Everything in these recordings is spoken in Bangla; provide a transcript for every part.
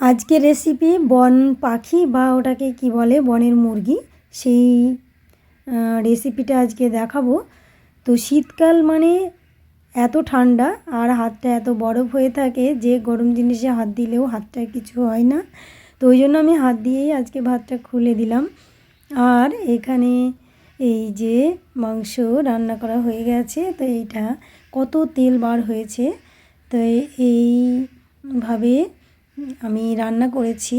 আজকে রেসিপি বন পাখি বা ওটাকে কি বলে, বনের মুরগি। সেই রেসিপিটা আজকে দেখাবো। তো শীতকাল মানে এত ঠান্ডা আর হাতটা এত বরফ হয়ে থাকে যে গরম জিনিসে হাত দিলেও হাতটা কিছু হয় না। তো ওই জন্য আমি হাত দিয়েই আজকে ভাতটা খুলে দিলাম। আর এখানে এই যে মাংস রান্না করা হয়ে গেছে, তো এইটা কত তেল বার হয়েছে, তো এইভাবে আমি রান্না করেছি।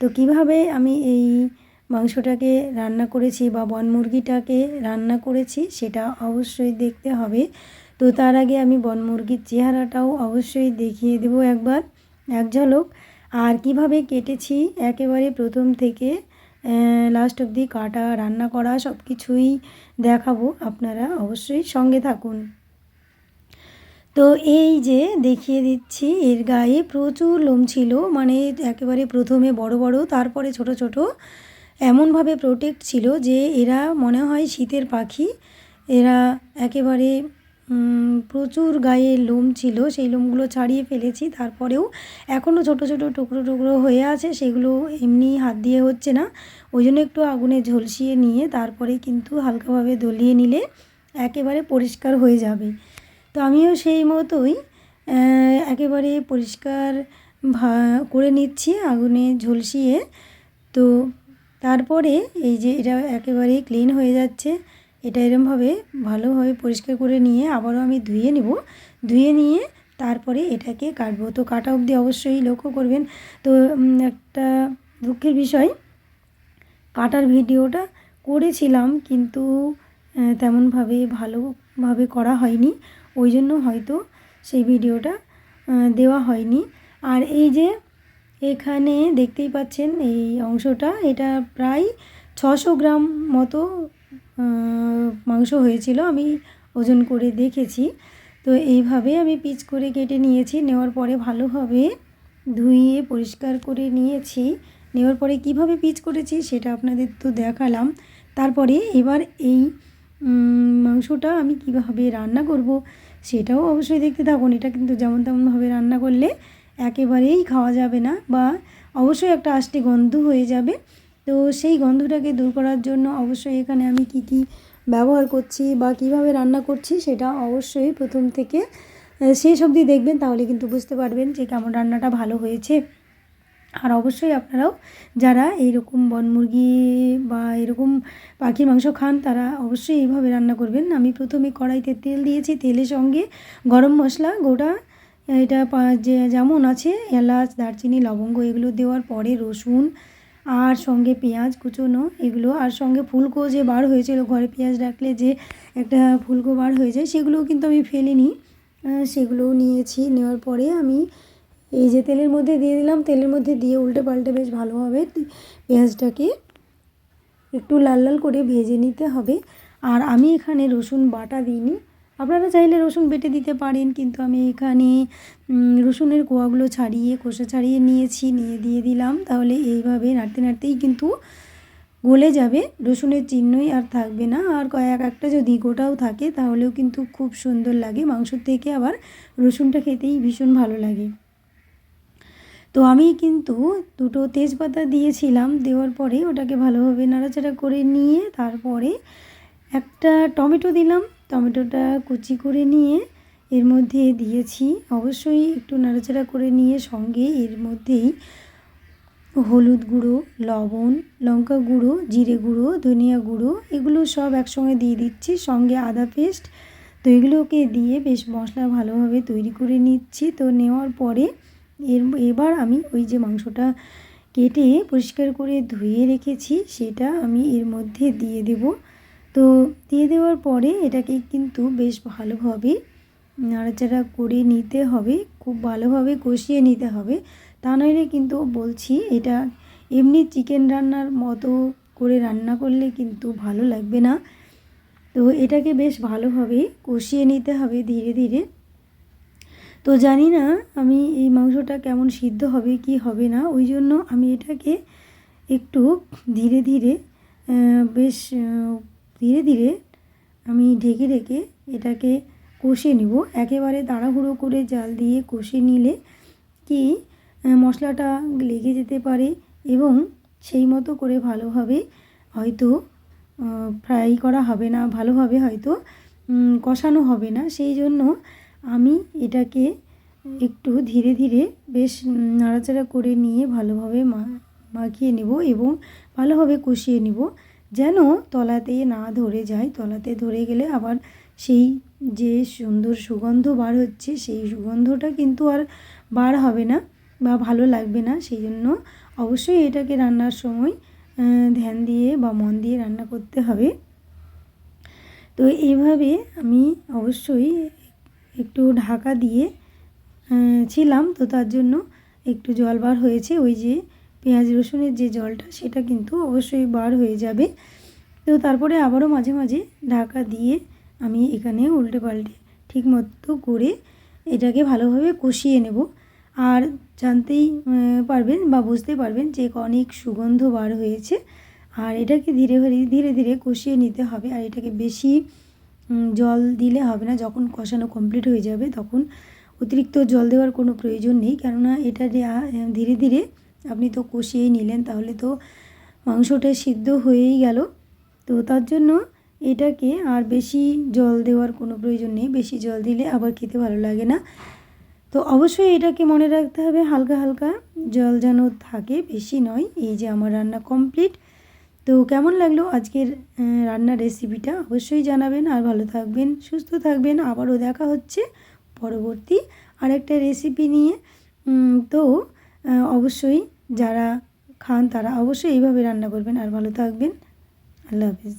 তো কীভাবে আমি এই মাংসটাকে রান্না করেছি বা বন মুরগিটাকে রান্না করেছি সেটা অবশ্যই দেখতে হবে। তো তার আগে আমি বন মুরগির চেহারাটাও অবশ্যই দেখিয়ে দেবো একবার। এক ঝলক। আর কীভাবে কেটেছি? একেবারে প্রথম থেকে লাস্ট অবধি কাটা, রান্না করা সব কিছুই দেখাবো। আপনারা অবশ্যই সঙ্গে থাকুন। তো এই যে দেখিয়ে দিচ্ছি, এর গায়ে প্রচুর লোম ছিল মানে একেবারে প্রথমে বড় বড়, তারপরে ছোট ছোট, এমনভাবে প্রোটেক্ট ছিল যে এরা মনে হয় শীতের পাখি। এরা একেবারে প্রচুর গায়ে লোম ছিল, সেই লোমগুলো ছাড়িয়ে ফেলেছি, তারপরেও এখনও ছোট ছোট টুকরো টুকরো হয়ে আছে, সেগুলো এমনি হাত দিয়ে হচ্ছে না। ওই জন্য একটু আগুনে ঝলসিয়ে নিয়ে, তারপরে কিন্তু হালকাভাবে দলিয়ে নিলে একেবারে পরিষ্কার হয়ে যাবে। তো আমিও সেই মতোই একেবারে পরিষ্কার করে নিচ্ছি আগুনে ঝলসিয়ে। তো তারপরে এই যে এটা একেবারে ক্লিন হয়ে যাচ্ছে, এটা এরমভাবে ভালোভাবে পরিষ্কার করে নিয়ে আবারও আমি ধুয়ে নেব। ধুয়ে নিয়ে তারপরে এটাকে কাটবো। তো কাটা অবধি অবশ্যই লক্ষ্য করবেন। তো একটা দুঃখের বিষয়, কাটার ভিডিওটা করেছিলাম কিন্তু তেমনভাবে তেমনভাবে ভালোভাবে করা হয়নি। ওই জন্য হয়তো সেই ভিডিওটা দেওয়া হয়নি। আর এই যে এখানে দেখতেই পাচ্ছেন এই অংশটা, এটা প্রায় ছশো গ্রাম মতো মাংস হয়েছিল। আমি ওজন করে দেখেছি। তো এইভাবে আমি পিচ করে কেটে নিয়েছি। নেওয়ার পরে ভালোভাবে ধুইয়ে পরিষ্কার করে নিয়েছি। নেওয়ার পরে কীভাবে পিচ করেছি সেটা আপনাদের তো দেখালাম। তারপরে এবার এই মাংসটা আমি কীভাবে রান্না করব সেটাও অবশ্যই দেখতে থাকুন। এটা কিন্তু যেমন তেমনভাবে রান্না করলে একেবারেই খাওয়া যাবে না বা অবশ্যই একটা আষ্টে গন্ধ হয়ে যাবে। তো সেই গন্ধটাকে দূর করার জন্য অবশ্যই এখানে আমি কি কি ব্যবহার করছি বা কীভাবে রান্না করছি সেটা অবশ্যই প্রথম থেকে শেষ অবধি দেখবেন, তাহলে কিন্তু বুঝতে পারবেন যে কেমন রান্নাটা ভালো হয়েছে। আর অবশ্যই আপনারাও যারা এইরকম বন মুরগি বা এরকম পাখির মাংস খান, তারা অবশ্যই এইভাবে রান্না করবেন। আমি প্রথমে কড়াইতে তেল দিয়েছি, তেলের সঙ্গে গরম মশলা, গোটা, এটা যে যেমন আছে, এলাচ, দারচিনি, লবঙ্গ, এগুলো দেওয়ার পরে রসুন আর সঙ্গে পেঁয়াজ কুচোনো এগুলো আর সঙ্গে ফুলকো যে বার হয়েছিল, ঘরে পেঁয়াজ রাখলে যে একটা ফুলকো বার হয়ে যায়, সেগুলোও কিন্তু আমি ফেলিনি। সেগুলোও নিয়েছি, নেওয়ার পরে আমি এই যে তেলের মধ্যে দিয়ে দিলাম, তেলের মধ্যে দিয়ে উল্টে পাল্টে বেশ ভালোভাবে পেঁয়াজটাকে একটু লাল লাল করে ভেজে নিতে হবে। আর আমি এখানে রসুন বাটা দিইনি। আপনারা চাইলে রসুন বেটে দিতে পারেন, কিন্তু আমি এখানে রসুনের কোয়াগুলো ছাড়িয়ে, খোসা ছাড়িয়ে নিয়েছি, নিয়ে দিয়ে দিলাম। তাহলে এইভাবে নাড়তে নাড়তেই কিন্তু গলে যাবে। রসুনের চিহ্নই আর থাকবে না। আর কয়েক একটা যদি গোটাও থাকে, তাহলেও কিন্তু খুব সুন্দর লাগে। মাংসর থেকে আবার রসুনটা খেতেই ভীষণ ভালো লাগে। তো আমি কিন্তু দুটো তেজপাতা দিয়েছিলাম, দেওয়ার পরে ওটাকে ভালোভাবে নাড়াচাড়া করে নিয়ে তারপরে একটা টমেটো দিলাম। টমেটোটা কুচি করে নিয়ে এর মধ্যে দিয়েছি। অবশ্যই একটু নাড়াচাড়া করে নিয়ে সঙ্গে এর মধ্যেই হলুদ গুঁড়ো, লবণ, লঙ্কা গুঁড়ো, জিরে গুঁড়ো, ধনিয়া গুঁড়ো, এগুলো সব একসঙ্গে দিয়ে দিচ্ছি। সঙ্গে আদা পেস্ট, তো এগুলোকে দিয়ে বেশ মশলা ভালোভাবে তৈরি করে নিচ্ছি। তো নেওয়ার পরে এর এবার আমি ওই যে মাংসটা কেটে পরিষ্কার করে ধুয়ে রেখেছি, সেটা আমি এর মধ্যে দিয়ে দেব। তো দিয়ে দেওয়ার পরে এটাকে কিন্তু বেশ ভালোভাবে নাড়াচাড়া করে নিতে হবে, খুব ভালোভাবে কষিয়ে নিতে হবে। তা নইলে কিন্তু বলছি এটা এমনি চিকেন রান্নার মতো করে রান্না করলে কিন্তু ভালো লাগবে না। তো এটাকে বেশ ভালোভাবে কষিয়ে নিতে হবে ধীরে ধীরে। তো জানি না আমি এই মাংসটা কেমন সিদ্ধ হবে, কি হবে না। ওই জন্য আমি এটাকে একটু ধীরে ধীরে বেশ ধীরে ধীরে আমি ঢেকে ঢেকে এটাকে কষে নিব। একেবারে তাড়াহুড়ো করে জাল দিয়ে কষে নিলে কি মশলাটা লেগে যেতে পারে এবং সেই মতো করে ভালোভাবে হয়তো ফ্রাই করা হবে না, ভালোভাবে হয়তো কষানো হবে না। সেই জন্য আমি এটাকে একটু ধীরে ধীরে বেশ নাড়াচাড়া করে নিয়ে ভালোভাবে মাখিয়ে নেব এবং ভালোভাবে কষিয়ে নেব। যেন তলাতে না ধরে যায়। তলাতে ধরে গেলে আবার সেই যে সুন্দর সুগন্ধ বার হচ্ছে, সেই সুগন্ধটা কিন্তু আর বার হবে না বা ভালো লাগবে না। সেই জন্য অবশ্যই এটাকে রান্নার সময় ধ্যান দিয়ে বা মন দিয়ে রান্না করতে হবে। তো এইভাবে আমি অবশ্যই একটু ঢাকা দিয়ে ছিলাম তো তার জন্য একটু জল বার হয়েছে। ওই যে পেঁয়াজ রসুনের যে জলটা সেটা কিন্তু অবশ্যই বার হয়ে যাবে। তো তারপরে আবারও মাঝে মাঝে ঢাকা দিয়ে আমি এখানে উল্টে পাল্টে ঠিক মতো করে এটাকে ভালোভাবে কষিয়ে নেব। আর জানতেই পারবেন বা বুঝতে পারবেন যে অনেক সুগন্ধ বার হয়েছে। আর এটাকে ধীরে ধীরে ধীরে ধীরে কষিয়ে নিতে হবে। আর এটাকে বেশি জল দিলে হবে না। যখন কষানো কমপ্লিট হয়ে যাবে, তখন অতিরিক্ত জল দেওয়ার কোনো প্রয়োজন নেই। কেননা এটা ধীরে ধীরে আপনি তো কষিয়েই নিলেন, তাহলে তো মাংসটা সিদ্ধ হয়েই গেল। তো তার জন্য এটাকে আর বেশি জল দেওয়ার কোনো প্রয়োজন নেই। বেশি জল দিলে আবার খেতে ভালো লাগে না। তো অবশ্যই এটাকে মনে রাখতে হবে, হালকা হালকা জল যেন থাকে, বেশি নয়। এই যে আমার রান্না কমপ্লিট তো কেমন লাগল আজকের রান্নার রেসিপিটা অবশ্যই জানাবেন আর ভালো থাকবেন, সুস্থ থাকবেন। আবারও দেখা হচ্ছে পরবর্তী আরেকটা রেসিপি নিয়ে। তো অবশ্যই যারা খান তারা অবশ্যই এইভাবে রান্না করবেন। আর ভালো থাকবেন। আল্লাহ হাফিজ।